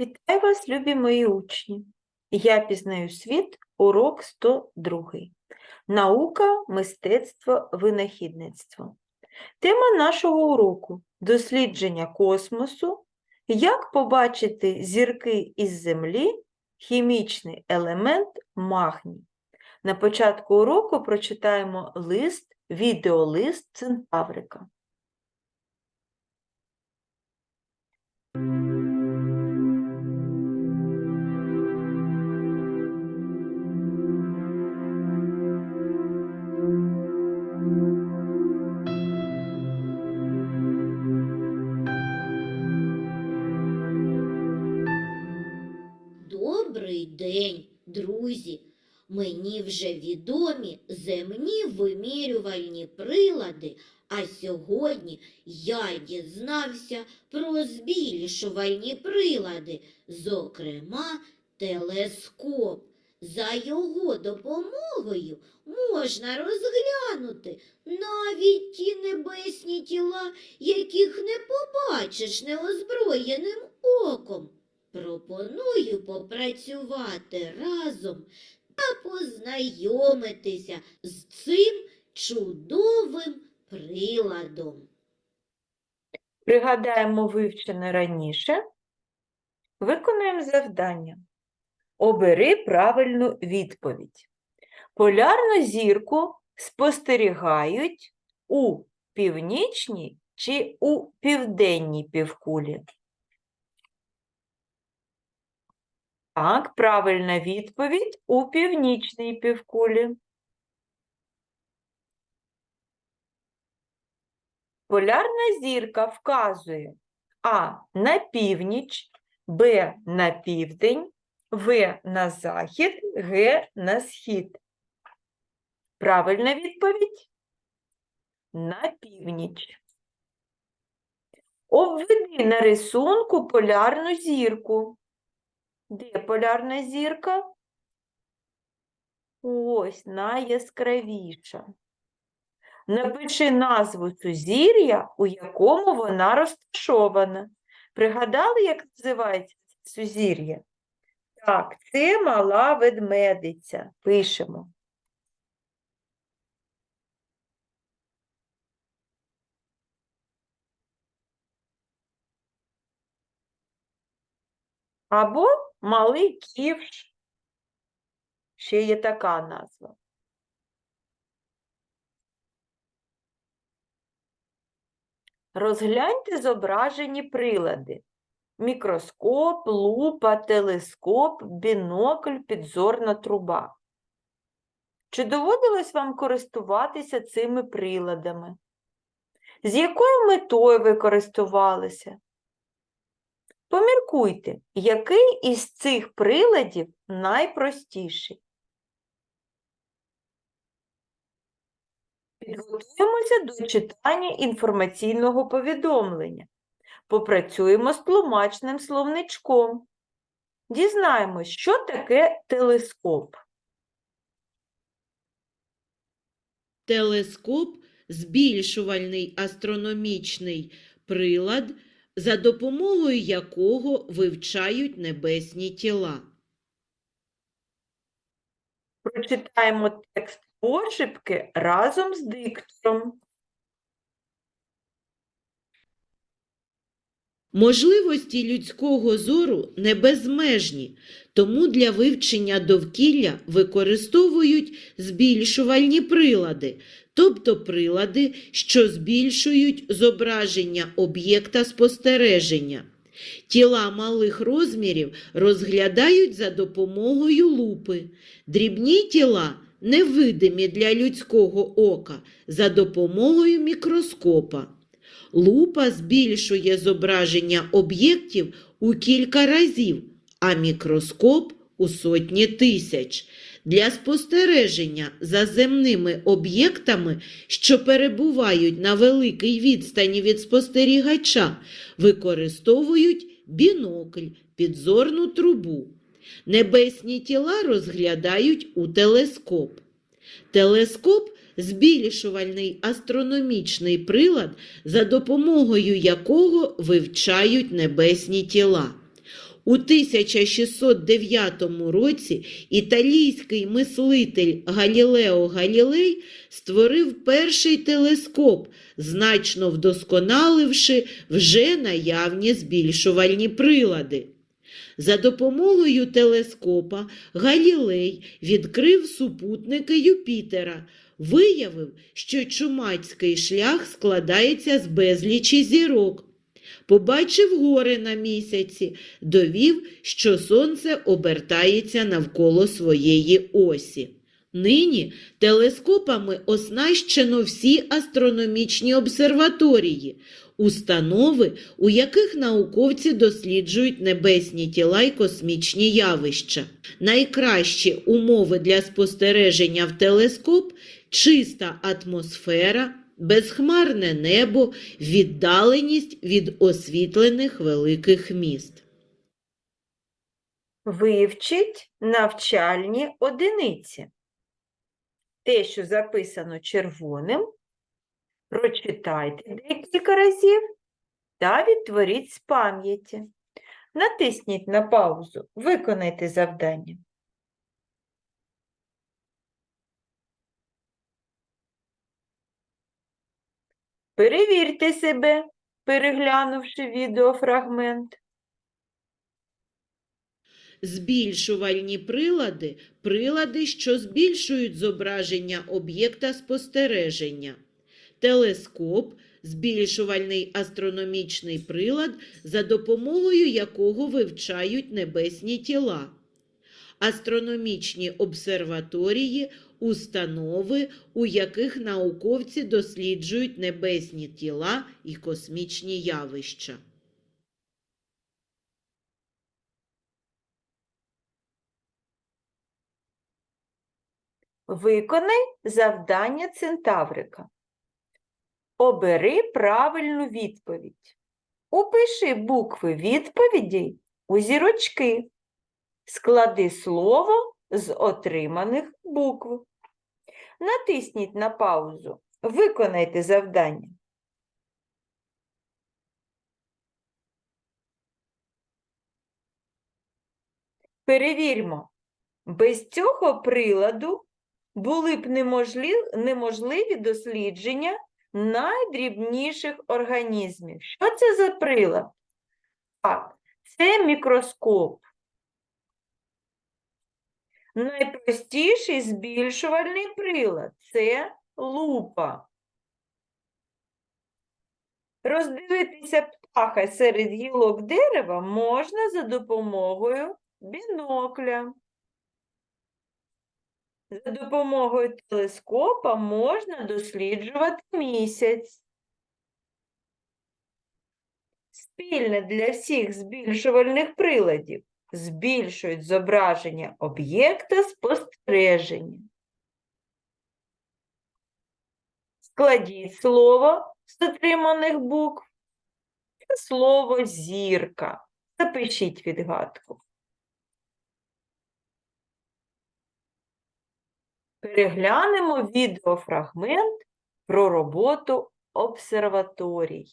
Вітаю вас, любі мої учні! Я пізнаю світ, урок 102. Наука, мистецтво, винахідництво. Тема нашого уроку дослідження космосу, як побачити зірки із Землі, хімічний елемент магній. На початку уроку прочитаємо лист, відеолист Центаврика. Вже відомі земні вимірювальні прилади, а сьогодні я дізнався про збільшувальні прилади, зокрема телескоп. За його допомогою можна розглянути навіть ті небесні тіла, яких не побачиш неозброєним оком. Пропоную попрацювати разом та познайомитися з цим чудовим приладом. Пригадаємо вивчене раніше. Виконуємо завдання. Обери правильну відповідь. Полярну зірку спостерігають у північній чи у південній півкулі. Так, правильна відповідь у північній півкулі. Полярна зірка вказує А на північ, Б на південь, В на захід, Г на схід. Правильна відповідь на північ. Обведи на рисунку полярну зірку. Де полярна зірка? Ось найяскравіша. Напиши назву сузір'я, у якому вона розташована. Пригадали, як називається сузір'я? Так, це мала ведмедиця. Пишемо. Або малий ківш. Ще є така назва. Розгляньте зображені прилади. Мікроскоп, лупа, телескоп, бінокль, підзорна труба. Чи доводилось вам користуватися цими приладами? З якою метою ви користувалися? Поміркуйте, який із цих приладів найпростіший? Підготуємося до читання інформаційного повідомлення. Попрацюємо з тлумачним словничком. Дізнаємось, що таке телескоп. Телескоп збільшувальний астрономічний прилад, за допомогою якого вивчають небесні тіла. Прочитаємо текст пошепки разом з диктором. Можливості людського зору не безмежні, тому для вивчення довкілля використовують збільшувальні прилади, тобто прилади, що збільшують зображення об'єкта спостереження. Тіла малих розмірів розглядають за допомогою лупи. Дрібні тіла, невидимі для людського ока, за допомогою мікроскопа. Лупа збільшує зображення об'єктів у кілька разів, а мікроскоп у сотні тисяч. Для спостереження за земними об'єктами, що перебувають на великій відстані від спостерігача, використовують бінокль, підзорну трубу. Небесні тіла розглядають у телескоп. Телескоп збільшувальний астрономічний прилад, за допомогою якого вивчають небесні тіла. У 1609 році італійський мислитель Галілео Галілей створив перший телескоп, значно вдосконаливши вже наявні збільшувальні прилади. За допомогою телескопа Галілей відкрив супутники Юпітера, виявив, що чумацький шлях складається з безлічі зірок. Побачив гори на місяці, довів, що сонце обертається навколо своєї осі. Нині телескопами оснащено всі астрономічні обсерваторії, установи, у яких науковці досліджують небесні тіла й космічні явища. Найкращі умови для спостереження в телескоп чиста атмосфера, безхмарне небо, віддаленість від освітлених великих міст. Вивчіть навчальні одиниці. Те, що записано червоним, прочитайте декілька разів та відтворіть з пам'яті. Натисніть на паузу, виконайте завдання. Перевірте себе, переглянувши відеофрагмент. Збільшувальні прилади – прилади, що збільшують зображення об'єкта спостереження. Телескоп – збільшувальний астрономічний прилад, за допомогою якого вивчають небесні тіла. Астрономічні обсерваторії – установи, у яких науковці досліджують небесні тіла і космічні явища. Виконай завдання центаврика. Обери правильну відповідь. Упиши букви відповідей у зірочки. Склади слово з отриманих букв. Натисніть на паузу. Виконайте завдання. Перевірмо. Без цього приладу були б неможливі дослідження найдрібніших організмів. Що це за прилад? Так, це мікроскоп. Найпростіший збільшувальний прилад це лупа. Роздивитися птаха серед гілок дерева можна за допомогою бінокля. За допомогою телескопа можна досліджувати місяць. Спільне для всіх збільшувальних приладів збільшують зображення об'єкта спостереження. Складіть слово з отриманих букв та слово зірка. Запишіть відгадку. Переглянемо відеофрагмент про роботу обсерваторій.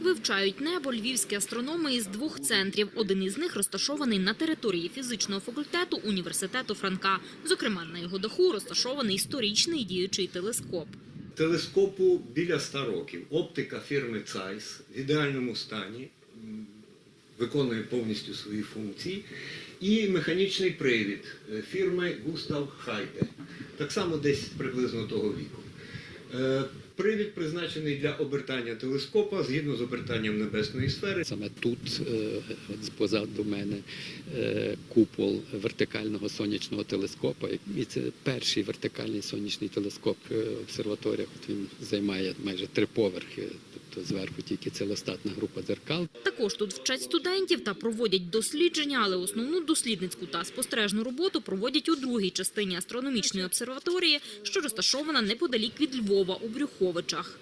Вивчають небо львівські астрономи із двох центрів. Один із них розташований на території фізичного факультету університету Франка. Зокрема, на його даху розташований історичний діючий телескоп. Телескопу біля 100 років. Оптика фірми Zeiss в ідеальному стані, виконує повністю свої функції. І механічний привід е, фірми Густав Хайде. Так само десь приблизно того віку. Привід призначений для обертання телескопа згідно з обертанням небесної сфери. Саме тут, е, позаду мене, е, купол вертикального сонячного телескопа. І це перший вертикальний сонячний телескоп е, в обсерваторіях. От він займає майже три поверхи, тобто зверху тільки целостатна група дзеркал. Також тут вчать студентів та проводять дослідження, але основну дослідницьку та спостережну роботу проводять у другій частині астрономічної обсерваторії, що розташована неподалік від Львова у Брюховичах.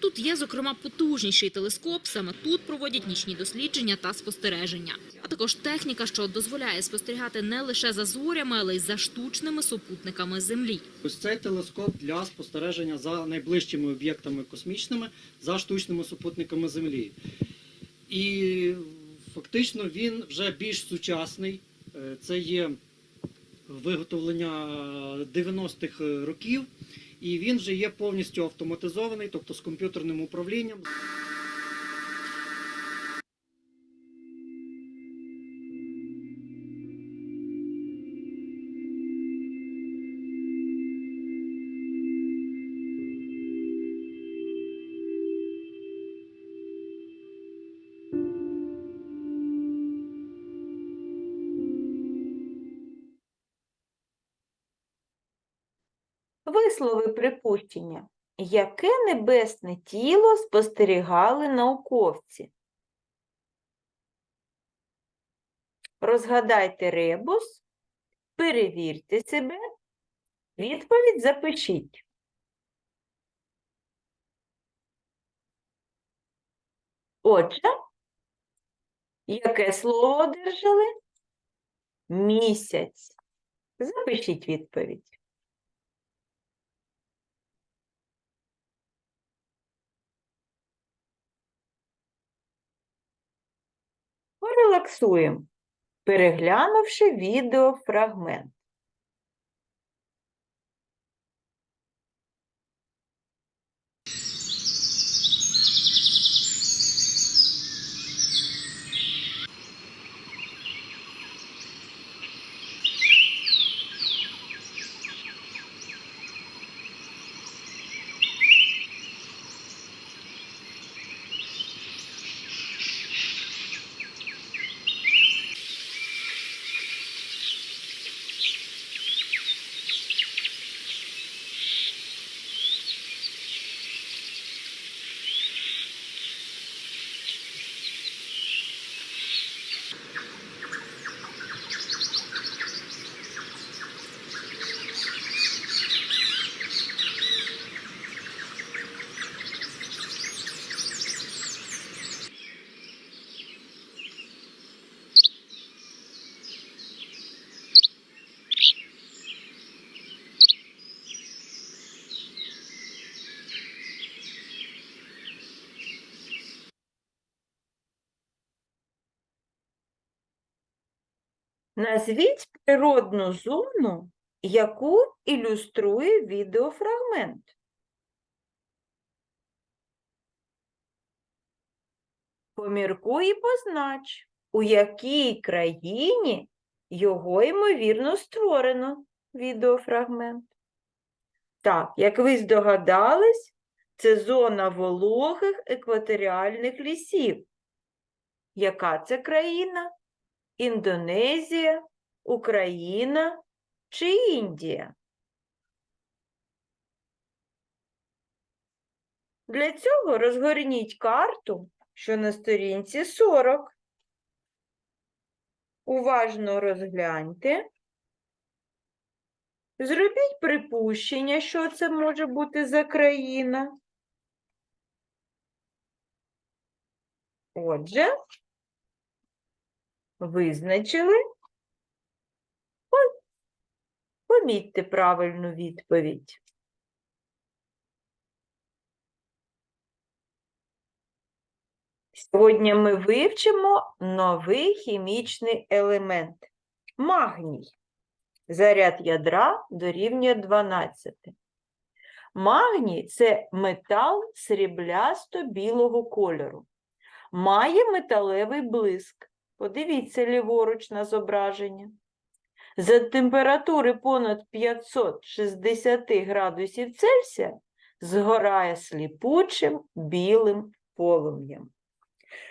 Тут є, зокрема, потужніший телескоп. Саме тут проводять нічні дослідження та спостереження. Також техніка, що дозволяє спостерігати не лише за зорями, але й за штучними супутниками Землі. Ось цей телескоп для спостереження за найближчими об'єктами космічними, за штучними супутниками Землі. І фактично він вже більш сучасний. Е, Це є виготовлення 90-х років, і він вже є повністю автоматизований, тобто з комп'ютерним управлінням. Вислови припущення. Яке небесне тіло спостерігали науковці? Розгадайте ребус, перевірте себе, відповідь запишіть. Отже, яке слово одержали? Місяць. Запишіть відповідь. Порелаксуємо, переглянувши відеофрагмент. Назвіть природну зону, яку ілюструє відеофрагмент. Поміркуй і познач, у якій країні його, ймовірно, створено відеофрагмент. Так, як ви здогадались, це зона вологих екваторіальних лісів. Яка це країна? Індонезія, Україна чи Індія? Для цього розгорніть карту, що на сторінці 40. Уважно розгляньте. Зробіть припущення, що це може бути за країна. Отже, Визначили? Помітьте правильну відповідь. Сьогодні ми вивчимо новий хімічний елемент – магній. Заряд ядра дорівнює 12. Магній – це метал сріблясто-білого кольору. Має металевий блиск. Подивіться ліворуч на зображення. За температури понад 560 градусів Цельсія згорає сліпучим білим полум'ям.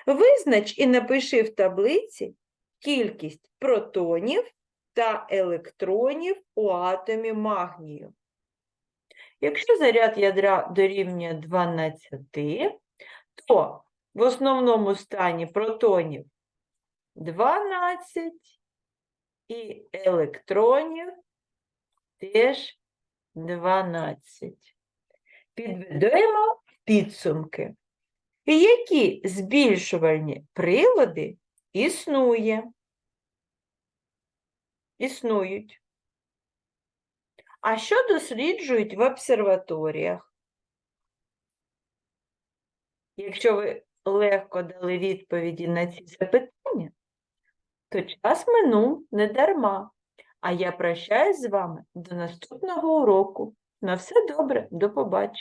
Визнач і напиши в таблиці кількість протонів та електронів у атомі магнію. Якщо заряд ядра дорівнює 12, то в основному стані протонів 12 і електронів теж 12. Підведемо підсумки. Які збільшувальні прилади існує? Існують. А що досліджують в обсерваторіях? Якщо ви легко дали відповіді на ці запитання, то час минув не дарма. А я прощаюсь з вами до наступного уроку. На все добре, до побачення.